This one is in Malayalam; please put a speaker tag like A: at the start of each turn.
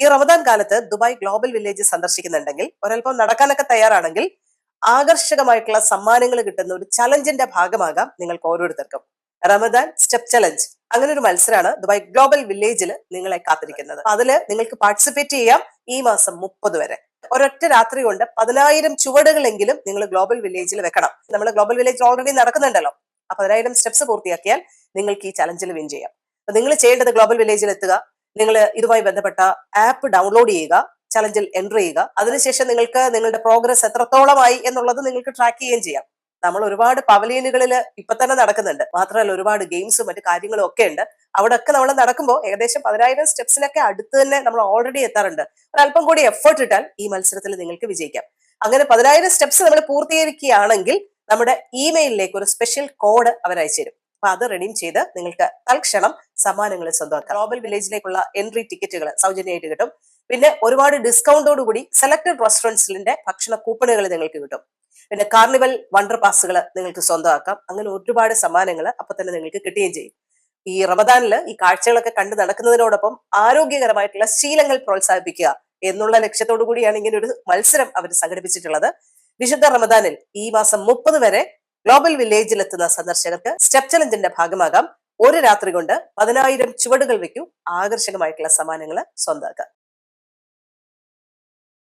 A: ഈ റമദാൻ കാലത്ത് ദുബായ് ഗ്ലോബൽ വില്ലേജ് സന്ദർശിക്കുന്നുണ്ടെങ്കിൽ ഒരൽപ്പം നടക്കാനൊക്കെ തയ്യാറാണെങ്കിൽ ആകർഷകമായിട്ടുള്ള സമ്മാനങ്ങൾ കിട്ടുന്ന ഒരു ചലഞ്ചിന്റെ ഭാഗമാകാം നിങ്ങൾക്ക് ഓരോരുത്തർക്കും. Ramadan step challenge. അങ്ങനെ ഒരു മത്സരമാണ് ദുബായ് ഗ്ലോബൽ വില്ലേജിൽ നിങ്ങളെ കാത്തിരിക്കുന്നത്. അതിൽ നിങ്ങൾക്ക് പാർട്ടിസിപ്പേറ്റ് ചെയ്യാം ഈ മാസം മുപ്പത് വരെ. ഒരൊറ്റ രാത്രി കൊണ്ട് പതിനായിരം ചുവടുകളെങ്കിലും നിങ്ങൾ ഗ്ലോബൽ വില്ലേജിൽ വെക്കണം. നമ്മൾ ഗ്ലോബൽ വില്ലേജ് ഓൾറെഡി നടക്കുന്നുണ്ടല്ലോ. പതിനായിരം സ്റ്റെപ്സ് പൂർത്തിയാക്കിയാൽ നിങ്ങൾക്ക് ഈ ചലഞ്ചിൽ വിൻ ചെയ്യാം. നിങ്ങൾ ചെയ്യേണ്ടത് ഗ്ലോബൽ വില്ലേജിൽ എത്തുക നിങ്ങൾ ഇതുമായി ബന്ധപ്പെട്ട ആപ്പ് ഡൗൺലോഡ് ചെയ്യുക ചലഞ്ചിൽ എന്റർ ചെയ്യുക. അതിനുശേഷം നിങ്ങൾക്ക് നിങ്ങളുടെ പ്രോഗ്രസ് എത്രത്തോളമായി എന്നുള്ളത് നിങ്ങൾക്ക് ട്രാക്ക് ചെയ്യുകയും ചെയ്യാം. നമ്മൾ ഒരുപാട് പവലിയനുകളിൽ ഇപ്പൊ തന്നെ നടക്കുന്നുണ്ട്. മാത്രമല്ല ഒരുപാട് ഗെയിംസും മറ്റു കാര്യങ്ങളും ഒക്കെ ഉണ്ട്. അവിടെ ഒക്കെ നമ്മൾ നടക്കുമ്പോൾ ഏകദേശം പതിനായിരം സ്റ്റെപ്സിനൊക്കെ അടുത്ത് തന്നെ നമ്മൾ ഓൾറെഡി എത്താറുണ്ട്. ഒരല്പം കൂടി എഫേർട്ട് ഇട്ടാൽ ഈ മത്സരത്തിൽ നിങ്ങൾക്ക് വിജയിക്കാം. അങ്ങനെ പതിനായിരം സ്റ്റെപ്സ് നമ്മൾ പൂർത്തീകരിക്കുകയാണെങ്കിൽ നമ്മുടെ ഇമെയിലിലേക്ക് ഒരു സ്പെഷ്യൽ കോഡ് അവർ തരും അപ്പൊ അത് റിഡീം ചെയ്ത് നിങ്ങൾക്ക് തൽക്ഷണം സമ്മാനങ്ങൾ സ്വന്തമാക്കാം. ഗ്ലോബൽ വില്ലേജിലേക്കുള്ള എൻട്രി ടിക്കറ്റുകൾ സൗജന്യമായിട്ട് കിട്ടും. പിന്നെ ഒരുപാട് ഡിസ്കൗണ്ടോട് കൂടി സെലക്ടഡ് റെസ്റ്റോറന്റ്സിന്റെ ഭക്ഷണ കൂപ്പണുകൾ നിങ്ങൾക്ക് കിട്ടും. പിന്നെ കാർണിവൽ വണ്ടർ പാസ്സുകൾ നിങ്ങൾക്ക് സ്വന്തമാക്കാം. അങ്ങനെ ഒരുപാട് സമ്മാനങ്ങൾ അപ്പൊ തന്നെ നിങ്ങൾക്ക് കിട്ടുകയും ചെയ്യും. ഈ റമദാനിൽ ഈ കാഴ്ചകളൊക്കെ കണ്ടു നടക്കുന്നതിനോടൊപ്പം ആരോഗ്യകരമായിട്ടുള്ള ശീലങ്ങൾ പ്രോത്സാഹിപ്പിക്കുക എന്നുള്ള ലക്ഷ്യത്തോടു കൂടിയാണ് ഇങ്ങനെ ഒരു മത്സരം അവർ സംഘടിപ്പിച്ചിട്ടുള്ളത്. വിശുദ്ധ റമദാനിൽ ഈ മാസം മുപ്പത് വരെ ഗ്ലോബൽ വില്ലേജിൽ എത്തുന്ന സന്ദർശകർക്ക് സ്റ്റെപ്പ് ചലഞ്ചിന്റെ ഭാഗമാകാം. ഒരു രാത്രി കൊണ്ട് പതിനായിരം ചുവടുകൾ വയ്ക്കൂ ആകർഷകമായിട്ടുള്ള സമ്മാനങ്ങൾ സ്വന്തമാക്കാം